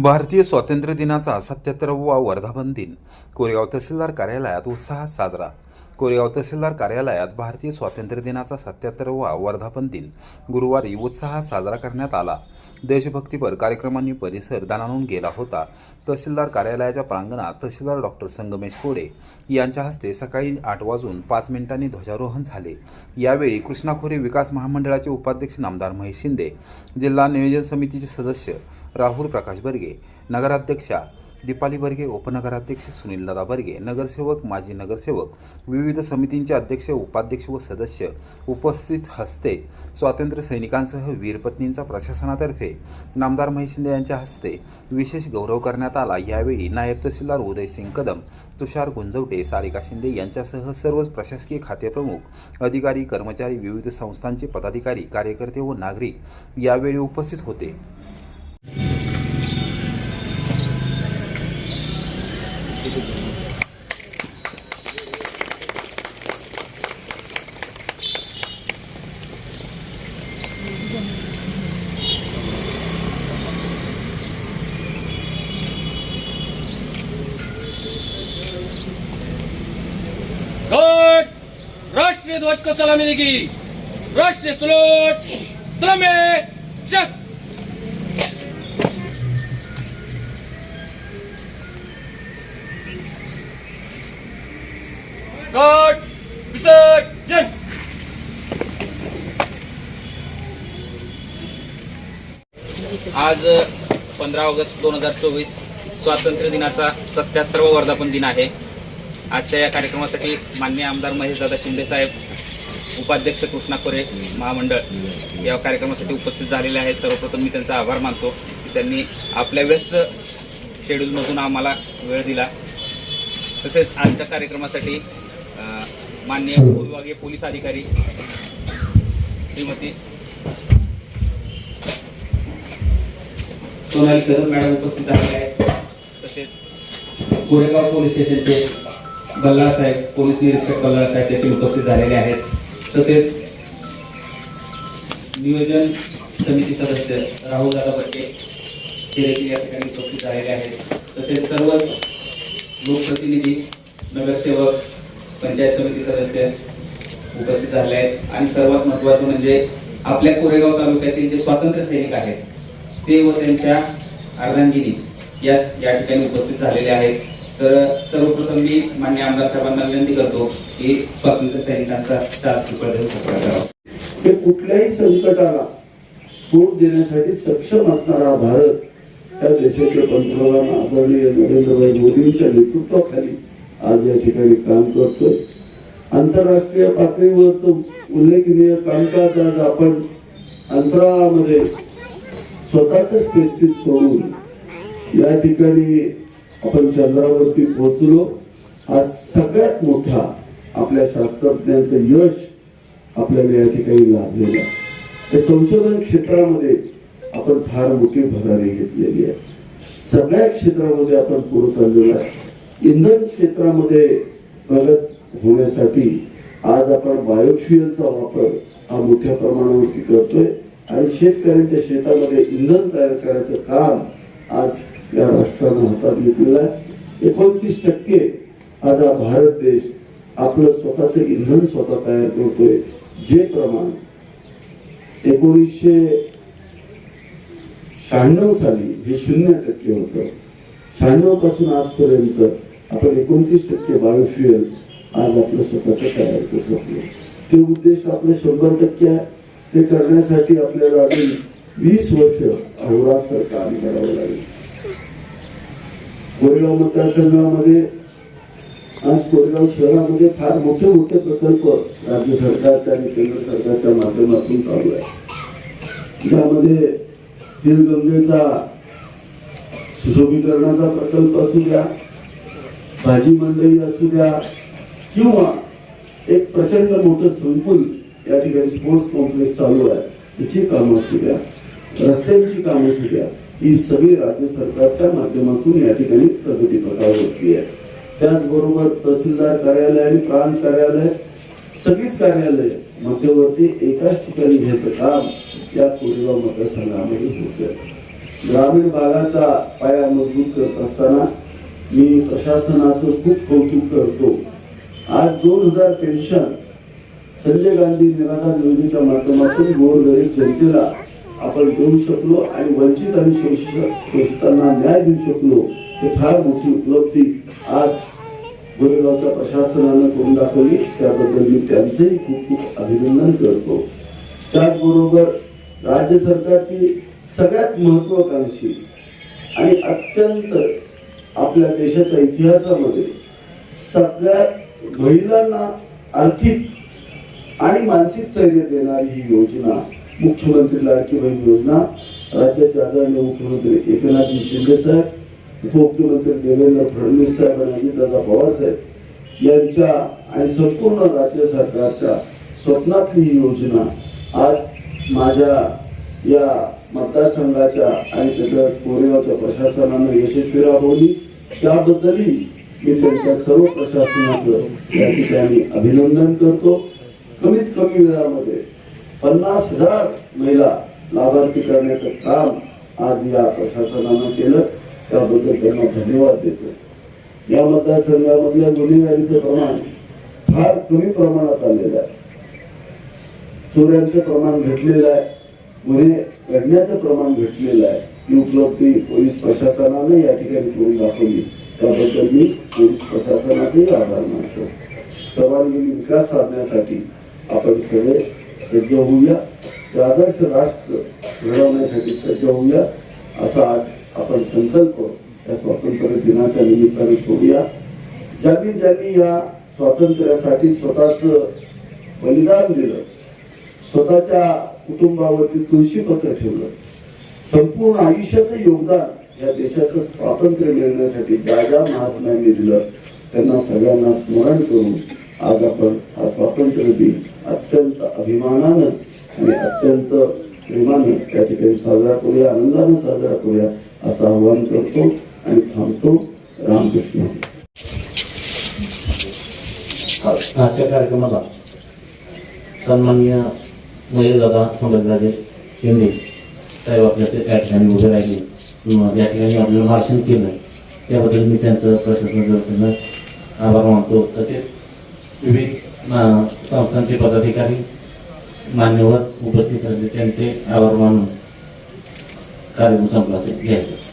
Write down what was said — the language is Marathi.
भारतीय स्वातंत्र्य दिनाचा सत्याहत्तरावा वर्धापन दिन. कोरेगाव तहसीलदार कार्यालयात उत्साहात साजरा. कोरेगाव तहसीलदार कार्यालयात भारतीय स्वातंत्र्य दिनाचा सत्याहत्तरवा वर्धापन दिन गुरुवारी उत्साहात साजरा करण्यात आला. देशभक्तीपर कार्यक्रमांनी परिसर दणाणून गेला होता. तहसीलदार कार्यालयाच्या प्रांगणात तहसीलदार डॉक्टर संगमेश कोडे यांच्या हस्ते सकाळी आठ वाजून पाच मिनिटांनी ध्वजारोहण झाले. यावेळी कृष्णाखोरे विकास महामंडळाचे उपाध्यक्ष नामदार महेश शिंदे जिल्हा नियोजन समितीचे सदस्य राहुल प्रकाश बर्गे नगराध्यक्षा दीपाली बर्गे उपनगराध्यक्ष सुनीलदादा बर्गे नगरसेवक माजी नगरसेवक विविध समितींचे अध्यक्ष उपाध्यक्ष व सदस्य उपस्थित हस्ते स्वातंत्र्य सैनिकांसह वीरपत्नींचा प्रशासनातर्फे नामदार महेश शिंदे यांच्या हस्ते विशेष गौरव करण्यात आला. यावेळी नायब तहसीलदार उदयसिंग कदम तुषार गुंजवटे सारिका शिंदे यांच्यासह सर्वच प्रशासकीय खातेप्रमुख अधिकारी कर्मचारी विविध संस्थांचे पदाधिकारी कार्यकर्ते व नागरिक यावेळी उपस्थित होते. राष्ट्रीय ध्वज को सलामी देगी राष्ट्रीय सलोट सलामी आज पंधरा ऑगस्ट दोन हजार चोवीस स्वातंत्र्य दिनाचा सत्याहत्तरवा वर्धापन दिन आहे. आजच्या या कार्यक्रमासाठी माननीय आमदार महेशदादा शिंदे साहेब उपाध्यक्ष कृष्णा कोरे महामंडळ या कार्यक्रमासाठी उपस्थित झालेले आहेत. सर्वप्रथम मी त्यांचा आभार मानतो की त्यांनी आपल्या व्यस्त शेड्यूलमधून आम्हाला वेळ दिला. तसेच आजच्या कार्यक्रमासाठी अ, माननीय उपविभागीय पोलीस अधिकारी श्रीमती सोनाली कदम मॅडम उपस्थित झालेले आहेत. तसेच. कोरेगाव पोलीस स्टेशनचे बल्लाळ साहेब पोलीस निरीक्षक बल्लाळ साहेब देखील उपस्थित झालेले आहेत. तसेच नियोजन समिती सदस्य राहुल दादा बट्टे हे देखील या ठिकाणी उपस्थित झालेले आहेत. तसेच सर्वच लोकप्रतिनिधी नगरसेवक पंचायत समिती सदस्य उपस्थित झाले आहेत. आणि सर्वात महत्वाचं म्हणजे आपल्या कोरेगाव तालुक्यातील जे स्वातंत्र्य सैनिक आहेत ते व त्यांच्या अर्धांगिनी या या ठिकाणी उपस्थित झालेले आहेत. तर सर्वप्रथम मी मान्य आमदार साहेबांना विनंती करतो की स्वातंत्र्य सैनिकांचा चार सुपर देऊन करावा. हे कुठल्याही संकटाला तोड देण्यासाठी सक्षम असणारा भारत त्या देशाचे पंतप्रधान आदरणीय नरेंद्रभाई मोदींच्या नेतृत्वाखाली आज या ठिकाणी काम करतोय. आंतरराष्ट्रीय पातळीवरचं उल्लेखनीय कामकाज आज आपण अंतराळामध्ये स्वतःच स्पेसशिप सोडून या ठिकाणी आपण चंद्रावरती पोहोचलो. आज सगळ्यात मोठा आपल्या शास्त्रज्ञांचं यश आपल्याला या ठिकाणी लाभलेलं आहे. त्या संशोधन क्षेत्रामध्ये आपण फार मोठी भरारी घेतलेली आहे. सगळ्या क्षेत्रामध्ये आपण पुढे चाललेलो आहे. इंधन क्षेत्रामध्ये प्रगत होण्यासाठी आज आपण बायोफ्युएलचा वापर हा मोठ्या प्रमाणावरती करतोय. आणि शेतकऱ्यांच्या शेतामध्ये इंधन तयार करायचं काम आज या राष्ट्रानं हातात घेतलेलं आहे. एकोणतीस टक्के आज हा भारत देश आपलं स्वतःचं इंधन स्वतः तयार करतोय. जे प्रमाण एकोणीसशे शहाण्णव साली हे शून्य टक्के होतं. शहाण्णवपासून आजपर्यंत आपण एकोणतीस टक्के बायोफ्युएल आज आपलं स्वतःचं तयार करू शकलो. ते उद्देश आपले शंभर टक्के आहे. ते करण्यासाठी आपल्याला अजून वीस वर्ष अहोरात्र काम करावं लागेल. कोरेगाव मतदारसंघामध्ये आज कोरेगाव शहरामध्ये फार मोठे मोठे प्रकल्प राज्य सरकारच्या आणि केंद्र सरकारच्या माध्यमातून चालू आहे त्यामध्ये तिळगंगेचा सुशोभीकरणाचा प्रकल्प असू द्या भाजी मंडई असू द्या किंवा एक प्रचंड मोठं संकुल या ठिकाणी स्पोर्ट्स कॉम्प्लेक्स चालू आहे. त्याची कामं असू द्या रस्त्यांची कामं असू द्या ही सगळी राज्य सरकारच्या माध्यमातून या ठिकाणी प्रगती पथावरती आहे. त्याचबरोबर तहसीलदार कार्यालय आणि प्रांत कार्यालय सगळीच कार्यालय मध्यवर्ती एकाच ठिकाणी घ्यायचं काम या कोरेगाव मतदारसंघामध्ये होत ग्रामीण भागाचा पाया मजबूत करत असताना मी प्रशासनाचं खूप कौतुक करतो. आज दोन हजार पेन्शन संजय गांधी निराधार योजनेच्या माध्यमातून गोरगरीब जनतेला आपण देऊ शकलो आणि वंचित आणि शोषितांना न्याय देऊ शकलो हे फार मोठी उपलब्धी आज गोरेगावच्या प्रशासनानं करून दाखवली. त्याबद्दल मी त्यांचंही खूप खूप अभिनंदन करतो. त्याचबरोबर राज्य सरकारची सगळ्यात महत्वाकांक्षी आणि अत्यंत आपल्या देशाच्या इतिहासामध्ये सगळ्यात महिलांना आर्थिक आणि मानसिक स्थैर्य देणारी ही योजना मुख्यमंत्री लाडकी बहीण योजना राज्याचे आदरणीय मुख्यमंत्री एकनाथजी शिंदे साहेब उपमुख्यमंत्री देवेंद्र फडणवीस साहेब आणि अजितदादा पवार साहेब यांच्या आणि संपूर्ण राज्य सरकारच्या स्वप्नातली ही योजना आज माझ्या या मतदारसंघाच्या आणि त्याच्या कोरेगावच्या प्रशासनानं यशस्वी राबवली. त्याबद्दलही मी त्यांच्या सर्व प्रशासनाचं या ठिकाणी अभिनंदन करतो. कमीत कमी वेळामध्ये पन्नास हजार महिला लाभार्थी करण्याचं काम आज या प्रशासनानं केलं. त्याबद्दल त्यांना धन्यवाद देतो. या मतदारसंघामधल्या गुन्हेगारीचं प्रमाण फार कमी प्रमाणात आलेलं आहे. चोऱ्यांचं प्रमाण घटलेलं आहे. गुन्हे घडण्याचं प्रमाण घटलेलं आहे. ही उपलब्धी पोलीस प्रशासनाने या ठिकाणी करून दाखवली. त्याबद्दल मी पोलीस प्रशासनाचेही आभार मानतो. सर्वांगीण विकास साधण्यासाठी आपण सगळे सज्ज होऊया. आदर्श राष्ट्र घडवण्यासाठी सज्ज होऊया. असा आज आपण संकल्प या स्वातंत्र्य दिनाच्या निमित्ताने सोडूया. ज्यांनी ज्यांनी या स्वातंत्र्यासाठी स्वतःच बलिदान दिलं स्वतःच्या कुटुंबावरती तुळशीपत्र ठेवलं संपूर्ण आयुष्याचं योगदान या देशाचं स्वातंत्र्य मिळण्यासाठी ज्या ज्या महात्म्यांनी दिलं त्यांना सगळ्यांना स्मरण करून आज आपण हा स्वातंत्र्य दिन अत्यंत अभिमानानं आणि अत्यंत प्रेमानं त्या ठिकाणी साजरा करूया आनंदानं साजरा करूया असं आवाहन करतो आणि थांबतो. रामकृष्ण. आजच्या कार्यक्रमाला सन्माननीय मयदादा संभाजीराजे शिंदे साहेब आपल्या त्या ठिकाणी उभे राहिले. या ठिकाणी आपलं मार्शन केलं. त्याबद्दल मी त्यांचं प्रशासनाचं आभार मानतो. तसेच विविध संस्थांचे पदाधिकारी मान्यवर उपस्थित राहिले. त्यांचे आभार मानून कार्यक्रम संपला असेल. घ्यायचं